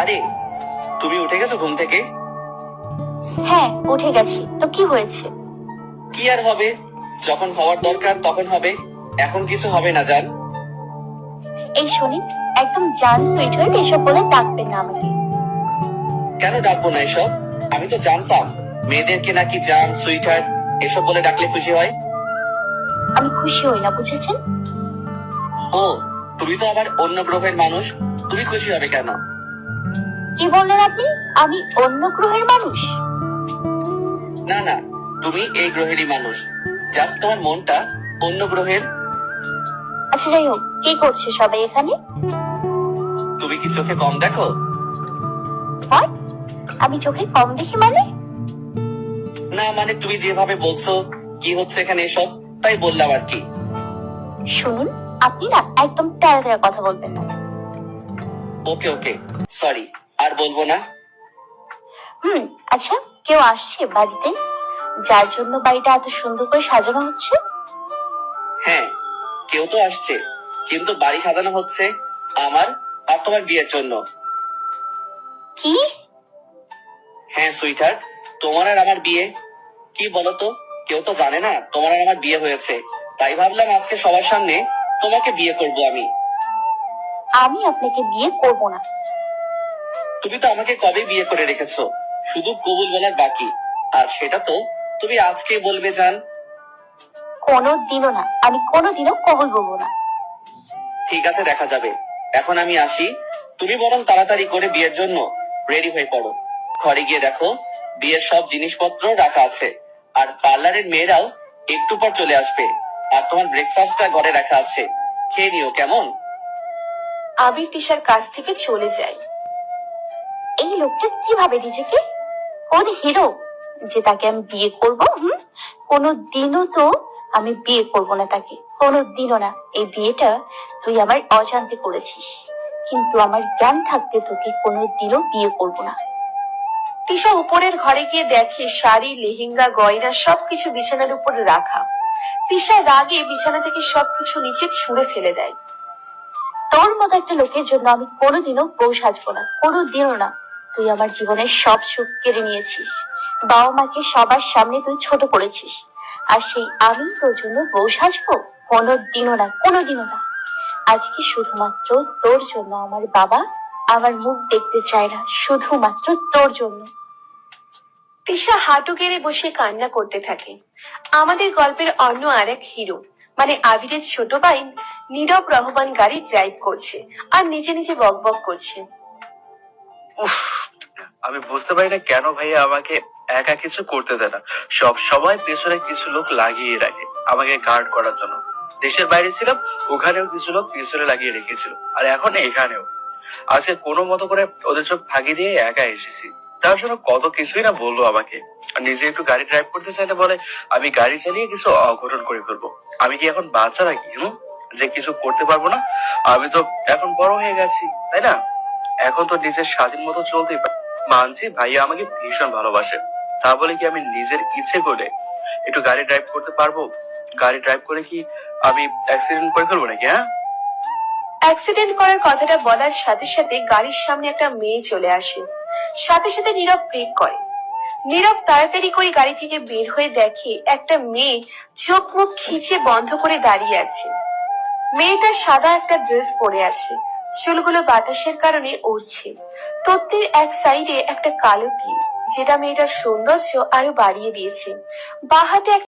আরে তুমি উঠে গেছো ঘুম থেকে? হ্যাঁ উঠে গেছি। তো কি হয়েছে? কি আর হবে? যখন হওয়ার দরকার তখন হবে। এখন কিছু হবে না জান। এই শুনি একদম জান সুইট হয়ে এসব বলে ডাকবেন না আমাকে। কেন ডাকবো না এসব? আমি তো জানতাম। মেয়েদেরকে নাকি জান সুইটার এসব বলে ডাকলে খুশি হয়। আমি খুশি হই না বুঝেছেন? ও তুমি তো আবার অন্য গ্রহের মানুষ। তুমি খুশি হবে কেন? কি বললেন আপনি? আমি অন্য গ্রহের মানুষ। না না তুমি এই গ্রহেরই মানুষ। জাস্ট তোমার মনটা অন্য গ্রহের। আচ্ছা যাই হোক কি করছে সবাই এখানে? তুমি কি চোখে কম দেখো? আমি চোখে কম দেখি মানে? না মানে তুমি যেভাবে বলছো কি হচ্ছে এখানে এসব তাই বললাম আর কি। শুনুন আপনি না একদম তেরা তেরা কথা বলবেন না। ওকে ওকে সরি আর বলব না? হুম আচ্ছা কেউ আসছে বাড়িতে? যার জন্য বাড়িটা এত সুন্দর করে সাজানো হচ্ছে? হ্যাঁ কেউ তো আসছে কিন্তু বাড়ি সাজানো হচ্ছে আমার আর তোমার বিয়ের জন্য। কি? হ্যাঁ সুইটার তোমার আর আমার বিয়ে? কি বলতো? কেউ তো জানে না তোমার আর আমার বিয়ে হয়েছে। তাই ভাবলাম আজকে সবার সামনে তোমাকে বিয়ে করব আমি। আমি আপনাকে বিয়ে করব না। তুমি তো আমাকে কবে বিয়ে করে রেখেছো? শুধু কবুল বলার বাকি। আর সেটা তো তুমি আজকেই বলবে জান। কোনো দিনও না। আমি কোনো দিনও কবল বলব না। ঠিক আছে দেখা যাবে। এখন আমি আসি। তুমি বরং তাড়াতাড়ি করে বিয়ের জন্য রেডি হয়ে পড়ো। ঘরে গিয়ে দেখো বিয়ের সব জিনিসপত্র রাখা আছে। আর পার্লারের মেয়েরাও একটু পর চলে আসবে। আর তোমার ব্রেকফাস্টটা ঘরে রাখা আছে। খেয়ে নিও কেমন? আবির তিশার কাছ থেকে চলে যায় এই লোকটা কীভাবে নিজেকে কোন হিরো যে তাকে আমি বিয়ে করব হুম? কোনো দিনও তো আমি বিয়ে করব না তাকে। কোনো দিনও না। এই বিয়েটা তুই আমার অজান্তে করেছিস। কিন্তু আমার জ্ঞান থাকতে তোকে কোনো দিনও বিয়ে করব না। তিশা উপরের ঘরে গিয়ে দেখে শাড়ি লেহেঙ্গা গয়না সবকিছু বিছানার উপর রাখা। তিশা রাগে বিছানা থেকে সবকিছু নিচে ছুঁড়ে ফেলে দেয়। তোর মতো একটা লোকের জন্য আমি কোনোদিনও বউ সাজবো না। কোনোদিনও না। তুই আমার জীবনের সব সুখ কেড়ে নিয়েছিস। বাবা মাকে সবার সামনে তুই ছোট করেছিস। আর সেই আমি তোর জন্য বউ সাজবো কোনোদিনও না কোনোদিনও না। আজকে শুধুমাত্র তোর জন্য আমার বাবা আমার মুখ দেখতে চায় না শুধুমাত্র তোর জন্য। তিশা হাঁটু গেড়ে বসে কান্না করতে থাকে। আমাদের গল্পের অন্য আর এক হিরো মানে আবিরের ছোট ভাই নীরব রহমান গাড়ি ড্রাইভ করছে আর নিজে নিজে বক বক করছে। উফ আমি বুঝতে পারি না কেন ভাইয়া আমাকে একা কিছু করতে দেয় না। সব সময় পেছনে কিছু লোক লাগিয়ে রাখে আমাকে গার্ড করার জন্য। দেশের বাইরে ছিলাম, ওখানেও কিছু লোক পেছনে লাগিয়ে রেখেছিল, আর এখন এখানেও। আজকে কোনো মতো করে ওদের চোখ ফাঁকি দিয়ে একা এসেছি। তার জন্য কত কিছুই না বলল আমাকে। আর নিজে একটু গাড়ি ড্রাইভ করতে চাইলে বলে আমি গাড়ি চালিয়ে কিছু অঘটন করে ফেলব। আমি কি এখন বাচ্চা নাকি, হুম? যে কিছু করতে পারব না? আমি তো এখন বড় হয়ে গেছি, তাই না? এখন তো নিজের স্বাধীন মতো চলতেই পারি। মানছি, ভাইয়া আমাকে ভীষণ ভালোবাসে। তা বলে কি আমি নিজের ইচ্ছে করে একটু গাড়ি ড্রাইভ করতে পারব? গাড়ি ড্রাইভ করে কি আমি অ্যাক্সিডেন্ট করে ফেলব নাকি হ্যাঁ? অ্যাক্সিডেন্ট করার কথাটা বলার সাথে সাথে গাড়ির সামনে একটা মেয়ে চলে আসে। সাথে সাথে নীরব ব্রেক করে। নীরব তাড়াতাড়ি করে গাড়ি থেকে বের হয়ে দেখে একটা মেয়ে চোখ মুখ খিচে বন্ধ করে দাঁড়িয়ে আছে। মেয়েটা সাদা একটা ড্রেস পরে আছে। চুলগুলো বাতাসের কারণে উড়ছে তত্ত্বের এক সাইডে একটা কালো তীর, যেটা মেয়েটার সৌন্দর্য আরও বাড়িয়ে দিয়েছে। বাঁ হাতে